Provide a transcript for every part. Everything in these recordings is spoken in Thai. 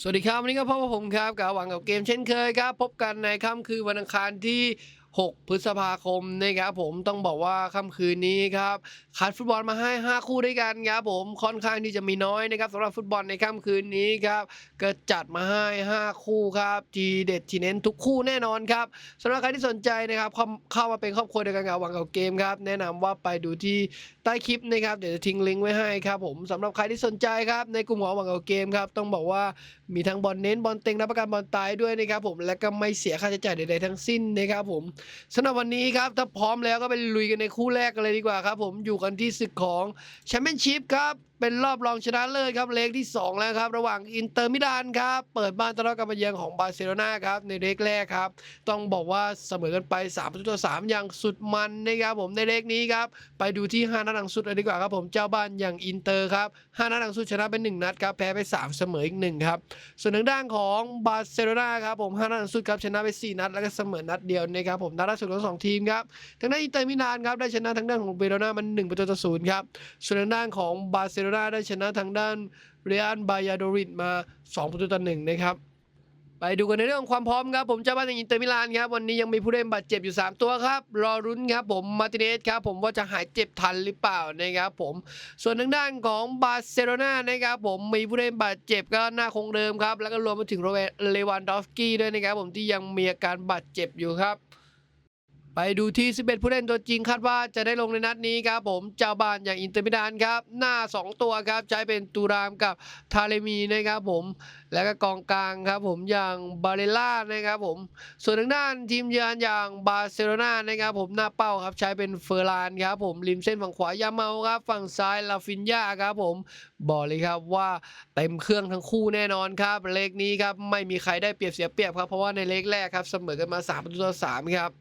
สวัสดีครับ วันนี้ก็พบกับผมครับกับหวังกับเกมเช่นเคยครับ พบกันในค่ำคืนวันอังคารที่ 6 พฤษภาคมนะครับผมต้องบอกว่าค่ำคืนนี้ครับคัดฟุตบอลมาให้ 5 คู่ด้วยกันครับผมค่อนข้างที่จะมีน้อยนะครับสำหรับฟุตบอลในค่ำคืนนี้ครับก็จัดมาให้ 5 คู่ครับทีเด็ดทีเน้นทุกคู่แน่นอนครับสำหรับใครที่สนใจนะครับเข้าเข้ามาเป็นครอบครัวเดียวกันกับหวังกับเกมครับแนะนำว่าไปดูที่ใต้คลิปนะครับเดี๋ยวจะทิ้งลิงก์ไว้ให้ครับผมสำหรับใครที่สนใจครับในกลุ่มของหวังเอาเกมครับต้องบอกว่า มีทั้งบอลเน้นบอลเต็งรับประกันบอลตายด้วยนะครับผมและก็ไม่เสียค่าใช้จ่ายใดๆทั้งสิ้นนะครับผมสำหรับวันนี้ครับถ้าพร้อมแล้วก็ไปลุยกันในคู่แรกกันเลยดีกว่าครับผมอยู่กันที่ศึกของแชมเปี้ยนชิพครับเป็นรอบรองชนะเลิศครับเลกที่ 2 แล้วครับ ระหว่างอินเตอร์มิลานครับ เปิดบ้านต้อนรับการมาเยือนของบาร์เซโลนาครับ ในเลกแรกครับ ต้องบอกว่าเสมอกันไป3ประตูต่อ3อย่างสุดมันนะครับผมในเลกนี้ครับ ไปดูที่ 5 นัดหลังสุดเลยดีกว่าครับผมเจ้าบ้านอย่างอินเตอร์ครับ 5 นัดหลังสุดชนะไป 1 นัดครับ แพ้ไป 3 เสมออีก1ครับส่วนทางด้านของบาร์เซโลนาครับผมห้านัดสุดครับชนะไป 4 นัด แล้วก็เสมอนัดเดียวนะครับผมนัดล่าสุดของสองทีมครับทางด้านอินเตอร์มิลานครับได้ชนะทางด้านของเบโรนามัน1ประตูต่อศูนย์ครับส่วนทางด้านของบาร์เซโลนาได้ชนะทางด้านเรอัลบายาโดริดมา 2 ประตูต่อ1นะครับ ไปดูกันในเรื่องความพร้อมครับ ผมเจ้าบ้านอย่างอินเตอร์มิลานครับ วันนี้ยังมีผู้เล่นบาดเจ็บอยู่ 3 ตัวครับ รอรุ้นครับผมมาติเนสครับผมว่าจะหายเจ็บทันหรือเปล่านะครับผมส่วนทางด้านของบาร์เซโลนานะครับผมมีผู้เล่นบาดเจ็บก็หน้าคงเดิมครับ แล้วก็รวมไปถึงโรเบร์เลวันดอฟสกี้ด้วยนะครับผมที่ยังมีอาการบาดเจ็บอยู่ครับ ไปดูที่ 11 ผู้เล่นตัวจริงคาดว่าจะได้ลงในนัดนี้ครับผมเจ้าบ้านอย่างอินเตอร์มิลานครับ หน้า 2 ตัวครับ ใช้เป็นตูรามกับทาเลมีนะครับผม แล้วก็กองกลางครับผมอย่างบาเรล่านะครับผม ส่วนทางด้านทีมเยือนอย่างบาร์เซโลนานะครับผมหน้าเป้าครับใช้เป็นเฟอร์ลานครับผมริมเส้นฝั่งขวายาเมาครับฝั่งซ้ายลาฟินยาครับผมบอกเลยครับว่าเต็มเครื่องทั้งคู่แน่นอนครับเลขนี้ครับไม่มีใครได้เปรียบเสียเปรียบครับเพราะว่าในเลขแรกครับเสมอกันมา3ประตูต่อ3ครับ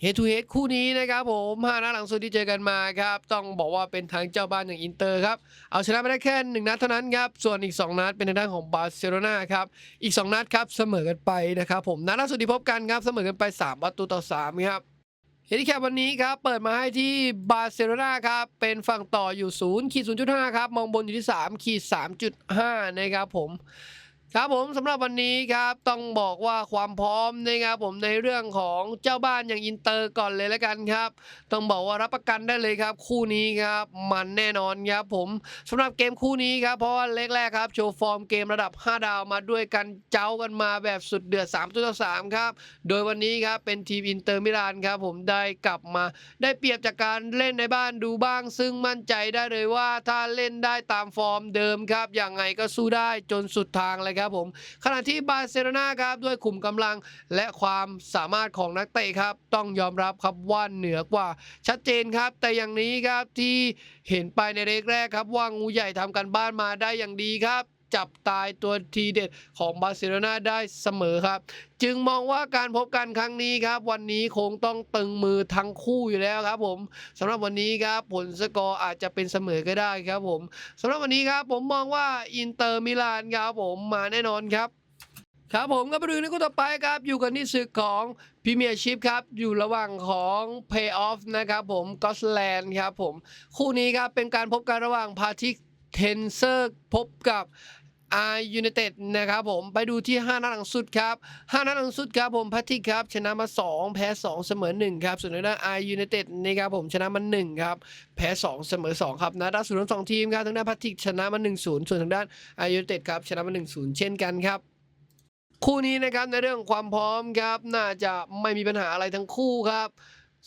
เฮดทูเฮดคู่นี้นะครับผมห้านัดหลังสุดที่เจอกันมาครับ ต้องบอกว่าเป็นทางเจ้าบ้านอย่างอินเตอร์ครับ เอาชนะไปได้แค่หนึ่งนัดเท่านั้นครับ ส่วนอีก 2 นัดเป็นทางด้านของบาร์เซโลนาครับ อีก 2 นัดครับเสมอกันไปนะครับผม นัดล่าสุดที่พบกันครับ เสมอกันไป 3 ประตูต่อ 3 ครับเฮดิแคปวันนี้ครับ เปิดมาให้ที่บาร์เซโลนาครับ เป็นฝั่งต่ออยู่0ขีด0.5 ครับ มองบนอยู่ที่3ขีด3.5 นะครับผม ครับผมสำหรับวันนี้ครับต้องบอกว่าความพร้อมนะครับผมในเรื่องของเจ้าบ้านอย่างอินเตอร์ก่อนเลยแล้วกันครับ ต้องบอกว่ารับประกันได้เลยครับ คู่นี้ครับมันแน่นอนครับผมสำหรับเกมคู่นี้ครับเพราะว่าเล็กแรกครับโชว์ฟอร์มเกมระดับ 5 ดาวมาด้วยกันเจ้ากันมาแบบสุดเดือด3ตัวต่อ3ครับโดยวันนี้ครับเป็นทีมอินเตอร์มิลานครับผมได้กลับมา ได้เปรียบจากการเล่นในบ้านดูบ้าง ซึ่งมั่นใจได้เลยว่าถ้าเล่นได้ตามฟอร์มเดิมครับอย่างไงก็สู้ได้จนสุดทางเลยครับผมขณะที่บาร์เซโลนาครับด้วยขุมกำลังและความสามารถของนักเตะครับ ต้องยอมรับครับว่าเหนือกว่าชัดเจนครับ แต่อย่างนี้ครับที่เห็นไปในเรกแรกครับว่างูใหญ่ทำกันบ้านมาได้อย่างดีครับ จับตายตัวทีเด็ดของบาร์เซโลนาได้เสมอครับ จึงมองว่าการพบกันครั้งนี้ครับ วันนี้คงต้องตึงมือทั้งคู่อยู่แล้วครับผมสำหรับวันนี้ครับผลสกอร์อาจจะเป็นเสมอก็ได้ครับผมสำหรับวันนี้ครับผมมองว่าอินเตอร์มิลานครับผมมาแน่นอนครับครับผมก็ไปดูในคู่ต่อไปครับอยู่กันที่ศึกของพรีเมียร์ชิพครับอยู่ระหว่างของ Play Off นะครับผมกอสแลนด์ครับผมคู่นี้ครับเป็นการพบกันระหว่างพาทิก เทนเซอร์พบกับอาร์ยูเนเต็ดนะครับผมไปดูที่ 5 นัดหลังสุดครับ 5 นัดหลังสุดครับผมพาทิกครับ ชนะมา 2 แพ้ 2 เสมอ 1 ครับ ส่วนทางด้านอาร์ยูเนเต็ดนะครับผมชนะมา 1 ครับ แพ้ 2 เสมอ 2 ครับนัดล่าสุดทั้งสองทีมครับทางด้านพาทิกชนะมา 1-0 ส่วนทางด้านอาร์ยูเนเต็ดครับชนะมา 1-0 เช่นกันครับคู่นี้นะครับในเรื่องความพร้อมครับ น่าจะไม่มีปัญหาอะไรทั้งคู่ครับ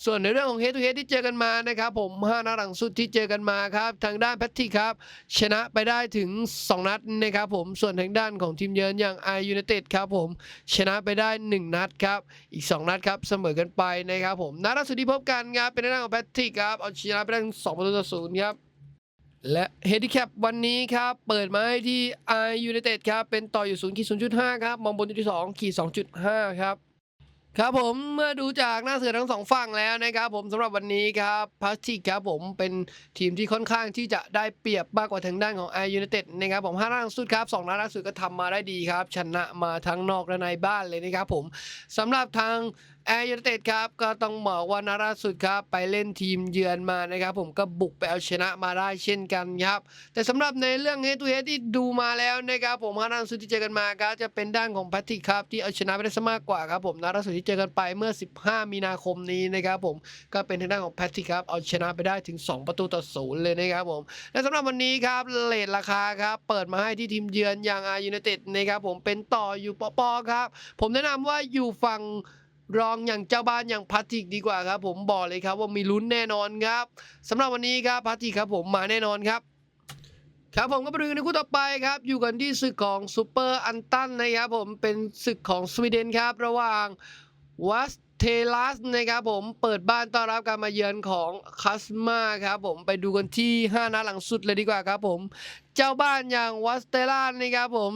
ส่วนในเรื่องของ head to head ที่เจอกันมานะครับผม5นัดหลังสุดที่เจอกันมาครับทางด้านแพทติครับชนะไปได้ถึง 2 นัดนะครับผมส่วนทางด้านของทีมเยือนอย่าง i United ครับผมชนะไปได้ 1 นัดครับอีก 2 นัดครับเสมอกันไปนะครับผมนัดล่าสุดที่พบกันครับเป็นทางด้านของแพทติครับเอาชนะไปได้ถึง2ประตูต่อศูนย์ครับและเฮดิแคปวันนี้ครับเปิดมาให้ที่ i United ครับเป็นต่ออยู่0ขีด0.5ครับมองบนอยู่ที่2ขีด2.5ครับ ครับผมเมื่อดูจากหน้าเสือทั้งสองฝั่งแล้วนะครับผมสำหรับวันนี้ครับพาสติกครับผมเป็นทีมที่ค่อนข้างที่จะได้เปรียบมากกว่าทางด้านของไอยูเนเต็ดนะครับผมห้าล่าสุดครับสองนัดล่าสุดก็ทำมาได้ดีครับ ชนะมาทั้งนอกและในบ้านเลยนะครับผมสำหรับทาง แอร์ยูไนเต็ดครับก็ต้องบอกว่านาล่าสุดครับไปเล่นทีมเยือนมานะครับ ผมก็บุกไปเอาชนะมาได้เช่นกันครับ แต่สำหรับในเรื่องเฮตูเฮที่ดูมาแล้วนะครับผมฮานาสุดที่เจอกันมาครับจะเป็นด้านของแพทริกครับที่เอาชนะไปได้ซะมากกว่าครับผมนาล่าสุดที่เจอกันไปเมื่อ 15 มีนาคมนี้นะครับผมก็เป็นทางด้านของแพทริกครับเอาชนะไปได้ถึง 2 ประตูต่อศูนย์เลยนะครับผมและสำหรับวันนี้ครับเลทราคาครับเปิดมาให้ที่ทีมเยือนอย่างอายูไนเต็ดนะครับผมเป็นต่ออยู่ปอปอครับผมแนะนำว่าอยู่ฝั่ง รองอย่างเจ้าบ้านอย่างพัติกดีกว่าครับ ผมบอกเลยครับว่ามีลุ้นแน่นอนครับสำหรับวันนี้ครับพัติกครับผมมาแน่นอนครับ ครับผมก็ไปดูในคู่ต่อไปครับ อยู่กันที่ศึกของซูเปอร์อันตันนะครับผมเป็นศึกของสวีเดนครับ ระหว่างวัสเทลัสนะครับผมเปิดบ้านต้อนรับการมาเยือนของคัสมาครับผมไปดูกันที่ 5นัดหลังสุดเลยดีกว่าครับผม เจ้าบ้านอย่างวัสเตลันนะครับผม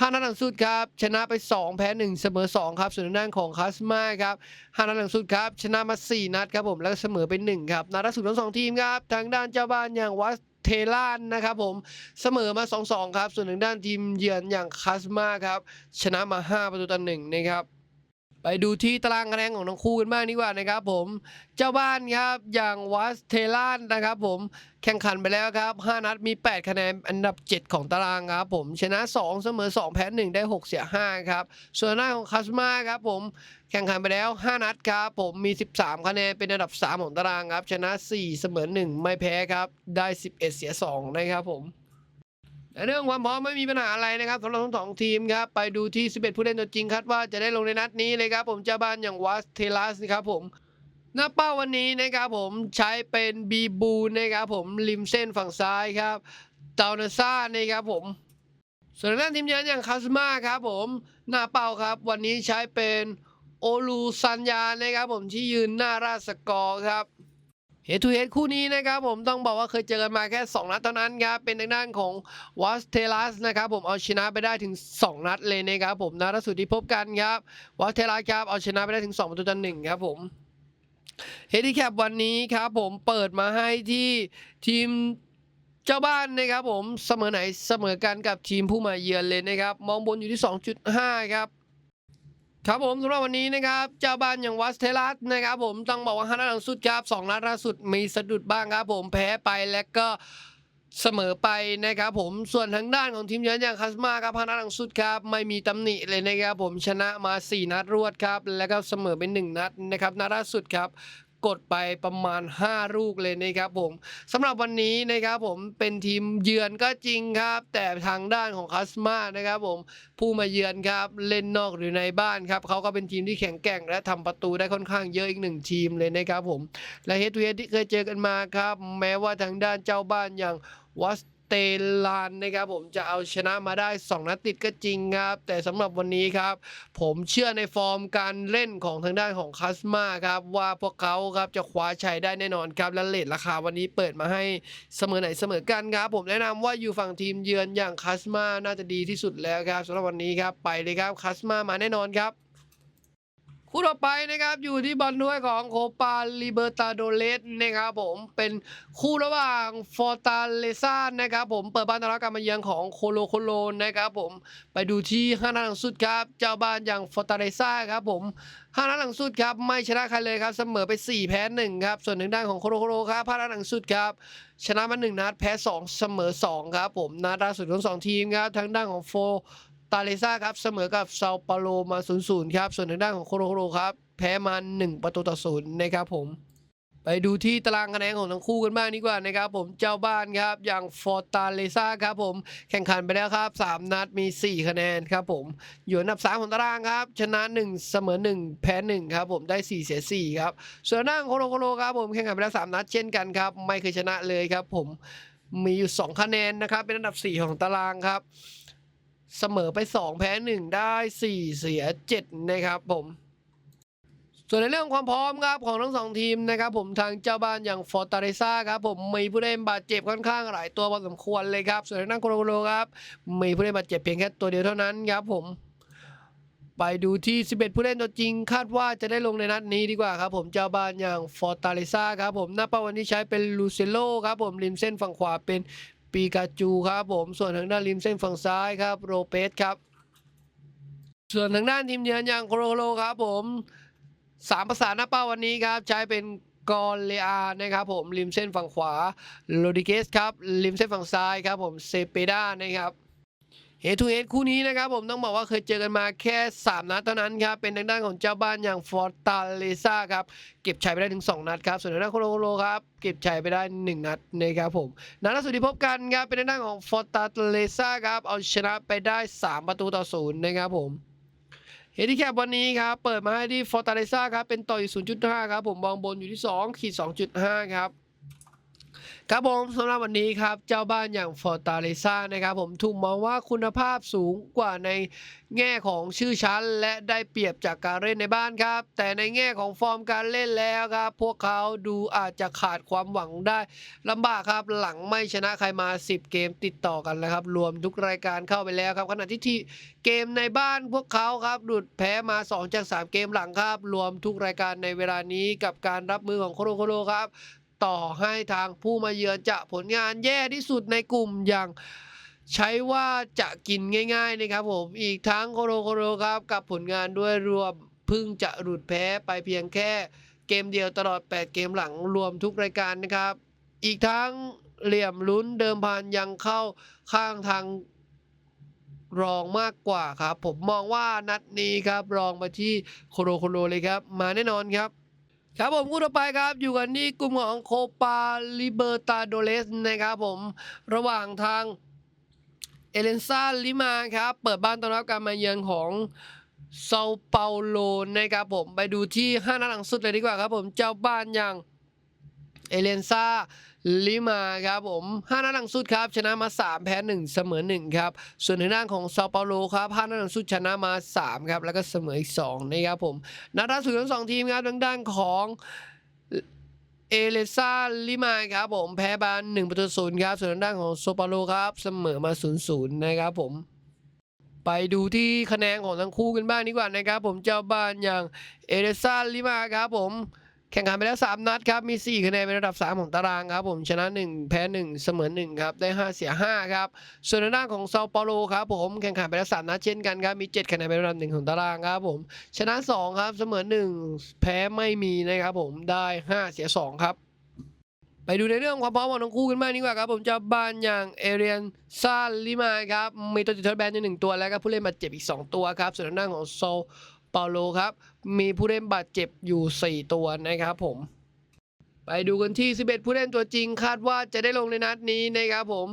ห้านัดหลังสุดครับชนะไป 2 แพ้ 1 เสมอ 2 ครับส่วนทางด้านของคาสมาครับห้านัดหลังสุดครับชนะมา 4 นัดครับผมแล้วเสมอไป 1 ครับนัดล่าสุดทั้งสองทีมครับทางด้านเจ้าบ้านอย่างวัสเทลานนะครับผมเสมอมา 2-2 ครับ ส่วนทางด้านทีมเยือนอย่างคาสมาครับชนะมา 5 ประตูต่อหนึ่งนะครับ ไปดูที่ตารางคะแนนของทั้งคู่กันบ้างดีกว่านะครับผม เจ้าบ้านครับอย่างวัสเทลานนะครับผมแข่งขันไปแล้วครับ 5 นัดมี 8 คะแนนอันดับ 7 ของตารางครับผมชนะ 2 เสมอ 2 แพ้ 1 ได้ 6 เสีย 5 ครับ ส่วนหน้าของคาสมาครับผมแข่งขันไปแล้ว 5 นัดครับผมมี 13 คะแนนเป็นอันดับ 3 ของตารางครับ ชนะ 4 เสมอ 1 ไม่แพ้ครับ ได้ 11 เสีย 2 นะครับผม เรื่องความพร้อมไม่มีปัญหาอะไรนะครับสำหรับทั้งสองทีมครับไปดูที่ 11 ผู้เล่นตัวจริงคาดว่าจะได้ลงในนัดนี้เลยครับผมเจ้าบ้านอย่างวัสเทลัสนะครับผมหน้าเป้าวันนี้นะครับผมใช้เป็นบีบูนะครับผมริมเส้นฝั่งซ้ายครับเตาเนซ่านะครับผมส่วนด้านทีมเยือนอย่างคาสมาครับผมหน้าเป้าครับ วันนี้ใช้เป็นโอลูซันยานะครับผมที่ยืนหน้าราชสกอร์ครับ เฮทูเฮดคู่นี้นะครับผมต้องบอกว่าเคยเจอกันมาแค่ 2 นัดเท่านั้นครับ เป็นทางด้านของวัสเทลัสนะครับผมเอาชนะไปได้ถึง 2 นัดเลยนะครับผมนัดล่าสุดที่พบกันครับวัสเทลัสครับเอาชนะไปได้ถึง2ประตูต่อหนึ่งครับผมเฮดิแคปวันนี้ครับผมเปิดมาให้ที่ทีมเจ้าบ้านนะครับผมเสมอไหนเสมอกันกับทีมผู้มาเยือนเลยนะครับ มองบนอยู่ที่ 2.5 ครับ ครับผมสำหรับวันนี้นะครับเจ้าบ้านอย่างวัสเทลัสนะครับผมต้องบอกว่าห้านัดหลังสุดครับสองนัดล่าสุดมีสะดุดบ้างครับผมแพ้ไปแล้วก็เสมอไปนะครับผมส่วนทางด้านของทีมเยือนอย่างคาสมาครับห้านัดหลังสุดครับไม่มีตำหนิเลยนะครับผมชนะมา 4 นัดรวดครับ แล้วก็เสมอเป็น1นัดนะครับนัดล่าสุดครับ กดไปประมาณ 5 ลูกเลยนะครับผมสำหรับวันนี้นะครับผมเป็นทีมเยือนก็จริงครับ แต่ทางด้านของคาสมานะครับผมผู้มาเยือนครับเล่นนอกหรือในบ้านครับเขาก็เป็นทีมที่แข็งแกร่ง และทำประตูได้ค่อนข้างเยอะอีกหนึ่งทีมเลยนะครับผมและเฮดทูเฮดที่เคยเจอกันมาครับ แม้ว่าทางด้านเจ้าบ้านอย่างวัส เตลานนะครับผมจะเอาชนะมาได้ 2 นัดติดก็จริงครับ แต่สำหรับวันนี้ครับ ผมเชื่อในฟอร์มการเล่นของทางด้านของคัสมาครับว่าพวกเขาครับจะคว้าชัยได้แน่นอนครับ และเลทราคาวันนี้เปิดมาให้เสมอไหนเสมอกันครับ ผมแนะนำว่าอยู่ฝั่งทีมเยือนอย่างคัสมาน่าจะดีที่สุดแล้วครับสำหรับวันนี้ครับไปเลยครับคัสมามาแน่นอนครับ คู่ต่อไปนะครับอยู่ที่บอลถ้วยของโคปาลิเบอร์ตาโดเลสนะครับผมเป็นคู่ระหว่างฟอร์ตาเลซ่านะครับผมเปิดบ้านต้อนรับการมาเยือนของโคโลโคโลนะครับผมไปดูที่ห้านัดหลังสุดครับ เจ้าบ้านอย่างฟอร์ตาเลซ่าครับผมห้านัดหลังสุดครับไม่ชนะใครเลยครับเสมอไป 4 แพ้1ครับส่วนทางด้านของโคโลโคโลครับห้านัดหลังสุดครับชนะมา1นัดแพ้ 2 เสมอ 2 ครับผมนัดล่าสุดของสองทีมครับทางด้านของโฟ ตาเลซ่าครับเสมอกับเซาเปาโลมา0-0ครับ ส่วนทางด้านของโคโรโครครับ แพ้มา1ประตูต่อศูนย์นะครับผม ไปดูที่ตารางคะแนนของทั้งคู่กันบ้างดีกว่านะครับผมเจ้าบ้านครับ อย่างฟอร์ตาเลซ่าครับผม แข่งขันไปแล้วครับ 3 นัดมี 4 คะแนนครับผม อยู่อันดับ 3 ของตารางครับ ชนะ 1 เสมอ 1 แพ้ 1 ครับผมได้ 4 เสีย 4 ครับ ส่วนทางด้านโคโรโครครับผมแข่งขันไปแล้ว 3 นัดเช่นกันครับไม่เคยชนะเลยครับผมมีอยู่ 2 คะแนนนะครับเป็นอันดับ 4 ของตารางครับ เสมอไป 2 แพ้ 1 ได้ 4 เสีย 7 นะครับผม ส่วนในเรื่องความพร้อมครับของทั้งสองทีมนะครับผมทางเจ้าบ้านอย่างฟอร์ตาเรซ่าครับผมมีผู้เล่นบาดเจ็บค่อนข้างหลายตัวพอสมควรเลยครับ ส่วนทางด้านโคโลโคโลครับมีผู้เล่นบาดเจ็บเพียงแค่ตัวเดียวเท่านั้นครับผมไปดูที่ 11 ผู้เล่นตัวจริง คาดว่าจะได้ลงในนัดนี้ดีกว่าครับผมเจ้าบ้านอย่างฟอร์ตาเรซ่าครับผมหน้าเป้าวันนี้ใช้เป็นลูเซโลครับผมริมเส้นฝั่งขวาเป็น ปีกาจูครับผมส่วนทางด้านริมเส้นฝั่งซ้ายครับโรเปสครับ ส่วนทางด้านทีมเยือนอย่างโคโรโลครับผมสามภาษาหน้าเป้าวันนี้ครับ ใช้เป็นกอเลอานะครับผมริมเส้นฝั่งขวาโรดิเกสครับริมเส้นฝั่งซ้ายครับผมเซเปด้านะครับ เฮทูเฮดคู่นี้นะครับผมต้องบอกว่าเคยเจอกันมาแค่ 3 นัดเท่านั้นครับ เป็นทางด้านของเจ้าบ้านอย่างฟอร์ตาเลซ่าครับ เก็บชัยไปได้ถึง 2 นัดครับ ส่วนทางด้านโคโลโคโลครับเก็บชัยไปได้ 1 นัดนะครับผมนัดล่าสุดที่พบกันครับ เป็นทางด้านของฟอร์ตาเลซ่าครับ เอาชนะไปได้ 3 ประตูต่อศูนย์นะครับผมเฮดิแคปวันนี้ครับ เปิดมาให้ที่ฟอร์ตาเลซ่าครับเป็นต่ออยู่0.5 ครับผมมองบนอยู่ที่ 2 ขีด 2.5 ครับ ครับผมสำหรับวันนี้ครับ เจ้าบ้านอย่างฟอร์ตาเลซ่านะครับผมถูกมองว่าคุณภาพสูงกว่าในแง่ของชื่อชั้น และได้เปรียบจากการเล่นในบ้านครับ แต่ในแง่ของฟอร์มการเล่นแล้วครับ พวกเขาดูอาจจะขาดความหวังได้ลำบากครับหลังไม่ชนะใครมา 10 เกมติดต่อกันแล้วครับ รวมทุกรายการเข้าไปแล้วครับขณะที่ที่เกมในบ้านพวกเขาครับหลุดแพ้มา 2 จาก 3 เกมหลังครับ รวมทุกรายการในเวลานี้กับการรับมือของโคโรโคโรครับ ต่อให้ทางผู้มาเยือนจะผลงานแย่ที่สุดในกลุ่มอย่างใช้ว่าจะกินง่ายๆนะครับผมอีกทั้งโคโรโคโรครับกับผลงานด้วยรวมพึ่งจะหลุดแพ้ไปเพียงแค่เกมเดียวตลอด 8 เกมหลังรวมทุกรายการนะครับ อีกทั้งเหลี่ยมลุ้นเดิมพันยังเข้าข้างทางรองมากกว่าครับ ผมมองว่านัดนี้ครับรองมาที่โคโรโคโรเลยครับ มาแน่นอนครับ ครับผมคู่ต่อไปครับอยู่กันที่กลุ่มของโคปาลิเบอร์ตาโดเลสนะครับผมระหว่างทางเอเลนซาลิมาครับเปิดบ้านต้อนรับการมาเยือนของเซาเปาโลนะครับผมไปดูที่ 5นัดหลังสุดเลยดีกว่าครับผมเจ้าบ้านอย่าง เอเลนซาลิมาครับผม5นัดหลังสุดครับ ชนะมา 3 แพ้ 1 เสมอ 1 ครับ ส่วนในด้านของซาเปาโลครับ5นัดหลังสุดชนะมา 3 ครับ แล้วก็เสมออีก 2 นะครับผม นัดล่าสุดทั้งสองทีมครับทางด้านของเอเลซาลิมาครับผมแพ้บาน1ประตูศูนย์ครับ ส่วนทางด้านของโซปาโลครับเสมอมา 0 0 นะครับผมไปดูที่คะแนนของทั้งคู่กันบ้างดีกว่านะครับ ผมเจ้าบ้านอย่างเอเลซาลิมาครับผม แข่งขันไปแล้ว 3 นัดครับ มี 4 คะแนนเป็นระดับ 3 ของตารางครับ ผมชนะ 1 แพ้ 1 เสมอ 1 ครับ ได้ 5 เสีย 5 ครับ ส่วนทางด้านของเซาเปาโลครับผมแข่งขันไปแล้ว 3 นัดเช่นกันครับ มี 7 คะแนนเป็นระดับ 1 ของตารางครับผมชนะ 2 ครับ เสมอ 1 แพ้ไม่มีนะครับผมได้ 5 เสีย 2 ครับไปดูในเรื่องความพร้อมของทั้งคู่กันบ้างดีกว่าครับ ผมจะบ้านอย่างเอเรียนซาลิมาครับมีตัวติดทดแบนอยู่หนึ่งตัวแล้วก็ผู้เล่นบาดเจ็บอีก 2 ตัวครับ ส่วนทางด้านของโซ เปาโลครับ มีผู้เล่นบาดเจ็บอยู่ 4 ตัวนะครับผม ไปดูกันที่ 11 ผู้เล่นตัวจริงคาดว่าจะได้ลงในนัดนี้นะครับผม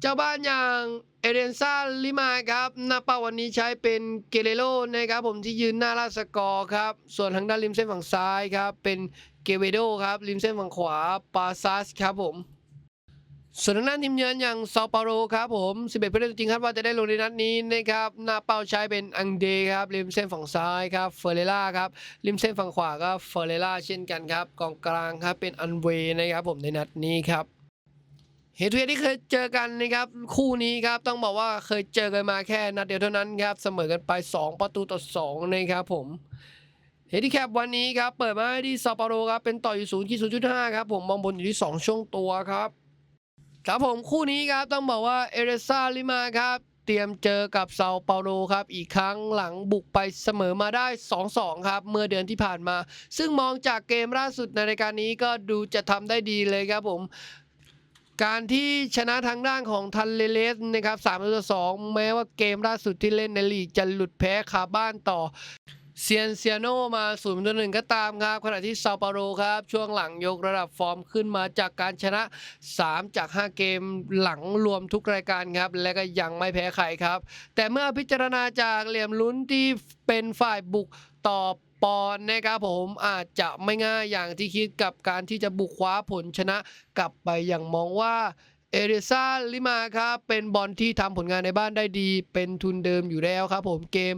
เจ้าบ้านอย่างเอเดนซาลิมาครับหน้าเป้าวันนี้ใช้เป็นเกเรโรนะครับผมที่ยืนหน้าลาสกอร์ครับ ส่วนทางด้านริมเส้นฝั่งซ้ายครับ เป็นเกเวโดครับริมเส้นฝั่งขวาปาซัสครับผม ส่วนทางด้านทีมเยือนอย่างซาเปาโรครับผม11ผู้เล่นตัวจริงคาดว่าจะได้ลงในนัดนี้นะครับหน้าเป้าใช้เป็นอังเดครับริมเส้นฝั่งซ้ายครับเฟอร์เรล่าครับริมเส้นฝั่งขวาก็เฟอร์เรล่าเช่นกันครับกองกลางครับเป็นอันเวย์นะครับผมในนัดนี้ครับเฮทูเฮที่เคยเจอกันนะครับคู่นี้ครับต้องบอกว่าเคยเจอกันมาแค่นัดเดียวเท่านั้นครับเสมอกันไป 2 ประตูต่อ2นะครับผมเฮดิแคปวันนี้ครับเปิดมาที่ซาเปาโรครับเป็นต่ออยู่0ที่0.5ครับผมมองบนอยู่ที่ 2 ช่วงตัวครับ ครับผมคู่นี้ครับต้องบอกว่าเอเรซาลิมาครับเตรียมเจอกับเซาเปาโลครับอีกครั้งหลังบุกไปเสมอมาได้ 2-2 ครับ เมื่อเดือนที่ผ่านมา ซึ่งมองจากเกมล่าสุดในรายการนี้ก็ดูจะทำได้ดีเลยครับผมการที่ชนะทางด้านของทันเลเลสนะครับ3ต่อ2แม้ว่าเกมล่าสุดที่เล่นในลีกจะหลุดแพ้คาบ้านต่อ เซียนเซียโนมา0ูนย์หนึ่งก็ตามครับ ขณะที่ซาปาโรครับ ช่วงหลังยกระดับฟอร์มขึ้นมาจากการชนะ 3 จาก 5 เกมหลังรวมทุกรายการครับ และก็ยังไม่แพ้ใครครับ แต่เมื่อพิจารณาจากเหลี่ยมลุ้นที่เป็นฝ่ายบุกต่อปอนนะครับผมอาจจะไม่ง่ายอย่างที่คิดกับการที่จะบุกคว้าผลชนะกลับไปอย่างมองว่า เอเรซาลิมาครับเป็นบอลที่ทำผลงานในบ้านได้ดี เป็นทุนเดิมอยู่แล้วครับผมเกม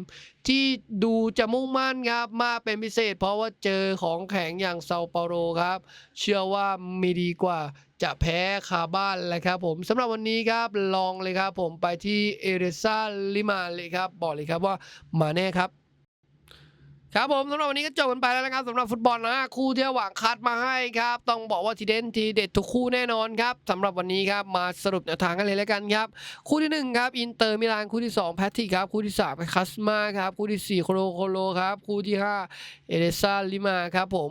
ที่ดูจะมุ่งมั่นครับมากเป็นพิเศษ เพราะว่าเจอของแข็งอย่างเซาเปาโรครับ เชื่อว่ามีดีกว่าจะแพ้คาบ้านแหละครับผมสำหรับวันนี้ครับลองเลยครับผมไปที่เอเรซาลิมาเลยครับ บอกเลยครับว่ามาแน่ครับ ครับผมสำหรับวันนี้ก็จบกันไปแล้วนะครับสำหรับฟุตบอลนะคู่ที่หวังคัดมาให้ครับ ต้องบอกว่าทีเด่นทีเด็ดทุกคู่แน่นอนครับสำหรับวันนี้ครับมาสรุปแนวทางกันเลยแล้วกันครับ คู่ที่หนึ่งครับอินเตอร์มิลานคู่ที่สองแพทติครับคู่ที่สามคัสมาครับคู่ที่สี่โคโลโคโลครับคู่ที่ห้าเอเดซ่าลิมาครับผม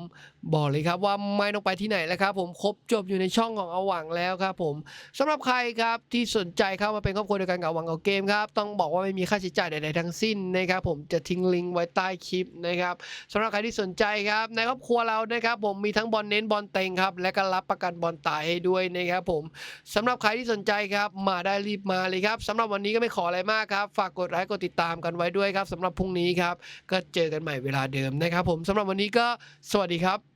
บอกเลยครับว่าไม่ต้องไปที่ไหนแล้วครับผมครบจบอยู่ในช่องของเอาหวังแล้วครับผมสำหรับใครครับที่สนใจเข้ามาเป็นครอบครัวเดียวกันกับเอาหวังเอาเกมครับต้องบอกว่าไม่มีค่าใช้จ่ายใดๆทั้งสิ้นนะครับผมจะทิ้งลิงก์ไว้ใต้คลิปนะครับสำหรับใครที่สนใจครับในครอบครัวเรานะครับผมมีทั้งบอลเน้นบอลเต็งครับและก็รับประกันบอลตายให้ด้วยนะครับผมสำหรับใครที่สนใจครับมาได้รีบมาเลยครับสำหรับวันนี้ก็ไม่ขออะไรมากครับฝากกดไลค์กดติดตามกันไว้ด้วยครับสำหรับพรุ่งนี้ครับก็เจอกันใหม่เวลาเดิมนะครับผมสำหรับวันนี้ก็สวัสดีครับ